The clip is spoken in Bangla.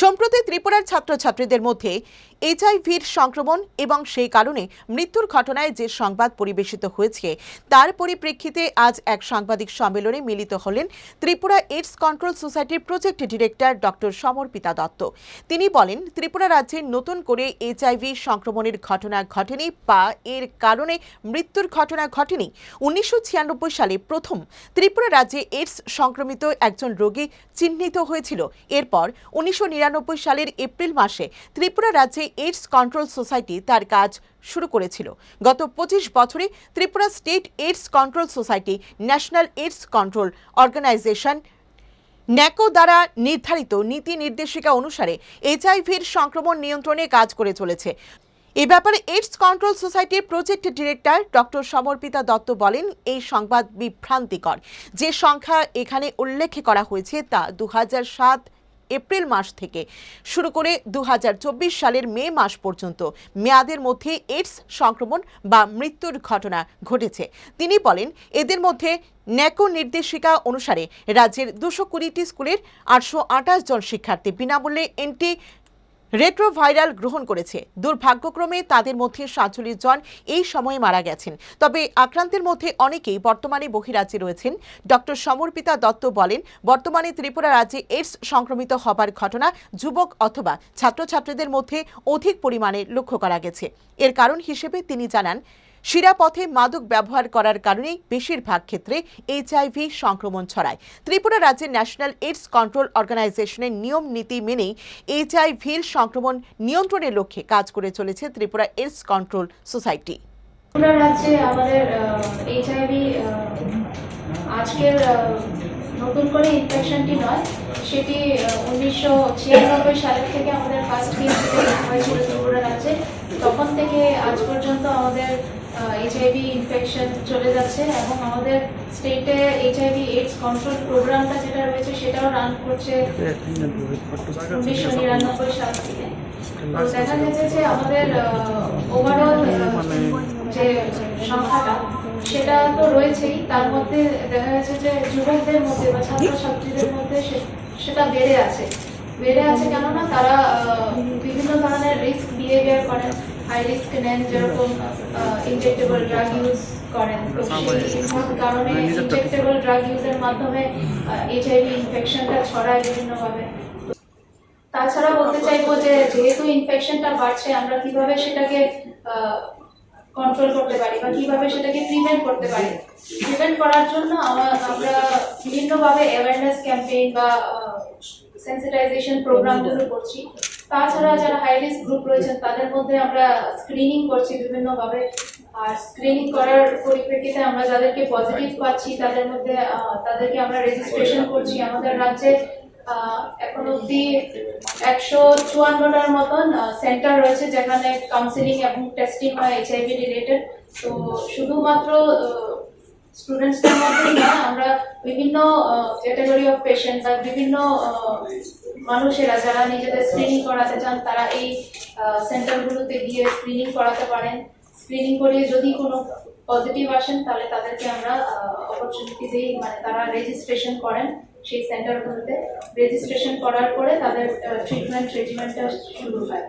সম্প্রতি ত্রিপুরার ছাত্রছাত্রীদের মধ্যে এইচআইভির সংক্রমণ এবং সেই কারণে মৃত্যুর ঘটনায় যে সংবাদ পরিবেশিত হয়েছে, তার পরিপ্রেক্ষিতে আজ এক সাংবাদিক সম্মেলনে মিলিত হলেন ত্রিপুরা এইডস কন্ট্রোল সোসাইটির project director doctor Samarpita Dutta. তিনি বলেন, ত্রিপুরা রাজ্যে নতুন করে এইচআইভি সংক্রমণের ঘটনা ঘটেনি বা এর কারণে মৃত্যুর ঘটনা ঘটেনি। উনিশশো ছিয়ানব্বই সালে প্রথম ত্রিপুরা রাজ্যে এইডস সংক্রমিত একজন রোগী চিহ্নিত হয়েছিল। এরপর উনিশশো নিরানব্বই সালের এপ্রিল মাসে ত্রিপুরা রাজ্যে এইডস কন্ট্রোল সোসাইটি তার কাজ শুরু করেছিল। গত পঁচিশ বছরে Tripura state AIDS control society national AIDS control organisation NACO দ্বারা নির্ধারিত নীতি নির্দেশিকা অনুসারে এইচআইভির সংক্রমণ নিয়ন্ত্রণে কাজ করে চলেছে। এ ব্যাপারে এইডস কন্ট্রোল সোসাইটির project director doctor Samarpita Dutta বলেন, এই সংবাদ বিভ্রান্তিকর। যে সংখ্যা এখানে উল্লেখ করা হয়েছে তা দু সাত এপ্রিল মাস থেকে শুরু করে দু হাজার চব্বিশ সালের মে মাস পর্যন্ত মেয়াদের মধ্যে এইডস সংক্রমণ বা মৃত্যুর ঘটনা ঘটেছে। তিনি বলেন, এদের মধ্যে ন্যাকো নির্দেশিকা অনুসারে রাজ্যের দুশো কুড়িটি স্কুলের আটশো আঠাশ জন শিক্ষার্থী বিনামূল্যে এন্টি রেট্রোভাইরাল গ্রহণ করেছে। দুর্ভাগ্যক্রমে তাদের মধ্যে সাতচল্লিশ জন এই সময়ে মারা গেছেন। তবে আক্রান্তের মধ্যে অনেকেই বর্তমানে বহিরাজ্যে রয়েছেন। ডক্টর সমর্পিতা দত্ত বলেন, বর্তমানে ত্রিপুরা রাজ্যে এইডস সংক্রমিত হবার ঘটনা যুবক অথবা ছাত্রছাত্রীদের মধ্যে অধিক পরিমাণে লক্ষ্য করা গেছে। এর কারণ হিসেবে তিনি জানান শিরাপথে মাদক ব্যবহার করার কারণেই বেশিরভাগ ক্ষেত্রে এইচআইভি সংক্রমণ ছড়ায়। ত্রিপুরা রাজ্যের ন্যাশনাল এইডস কন্ট্রোল অর্গানাইজেশনের নিয়ম নীতি মেনেই এইচআইভির সংক্রমণ নিয়ন্ত্রণের লক্ষ্যে কাজ করে চলেছে Tripura AIDS control society. Tripura রাজ্যে আমাদের এইচআইভি আজকের নতুন করে ইনফেকশনটি নয়, সেটি উনিশশো ছিয়ানব্বই সালের থেকে চলে যাচ্ছে। এবং আমাদের স্টেটে এইচআইভি এইডস কন্ট্রোল প্রোগ্রামটা যেটা রয়েছে, সেটাও রান করছে উনিশশো নিরানব্বই সাল থেকে। দেখা যে আমাদের ওভারঅল যে সংখ্যাটা, সেটা তো রয়েছেই। তার মধ্যে দেখা গেছে যে যুবকদের মধ্যে বা ছাত্রছাত্রীদের মধ্যে সেটা বেড়ে আছে। বেড়ে আছে কেননা তারা বিভিন্ন ধরনের রিস্ক বিহেভিয়ার করেন। হাই রিস্ক নেন, যেরকম ইনজেক্টেবল ড্রাগ ইউজ করেন। তো সেই সব কারণে ইনজেক্টেবল ড্রাগ ইউজের মাধ্যমে এইচআইভি ইনফেকশনটা ছড়ায় বিভিন্নভাবে। তাছাড়া বলতে চাইব যে যেহেতু ইনফেকশনটা বাড়ছে আমরা কীভাবে সেটাকে কন্ট্রোল করতে পারি বা কীভাবে সেটাকে প্রিভেন্ট করতে পারি? প্রিভেন্ট করার জন্য আমা- আমরা বিভিন্নভাবে অ্যাওয়ারনেস ক্যাম্পেইন বা সেন্সিটাইজেশন প্রোগ্রামগুলো করছি। তাছাড়া যারা হাই রিস্ক গ্রুপ রয়েছেন তাদের মধ্যে আমরা স্ক্রিনিং করছি বিভিন্নভাবে। আর স্ক্রিনিং করার পরিপ্রেক্ষিতে আমরা যাদেরকে পজিটিভ পাচ্ছি, তাদের মধ্যে তাদেরকে আমরা রেজিস্ট্রেশন করছি। আমাদের রাজ্যে এখন অব্দি একশো চুয়ান্নটার মতন সেন্টার রয়েছে যেখানে কাউন্সিলিং এবং টেস্টিং হয় এইচআইভি রিলেটেড তো শুধুমাত্র স্টুডেন্টসদের মধ্যেই না, আমরা বিভিন্ন ক্যাটাগরি অফ পেশেন্ট বা বিভিন্ন মানুষেরা যারা নিজেদের স্ক্রিনিং করাতে চান, তারা এই সেন্টারগুলোতে গিয়ে স্ক্রিনিং করাতে পারেন। স্ক্রিনিং করিয়ে যদি কোনো পজিটিভ আসেন, তাহলে তাদেরকে আমরা অপরচুনিটি দিই মানে তারা রেজিস্ট্রেশন করেন সেই সেন্টারগুলোতে রেজিস্ট্রেশন করার পরে তাদের ট্রিটমেন্ট রেজিমেন্টটা শুরু হয়।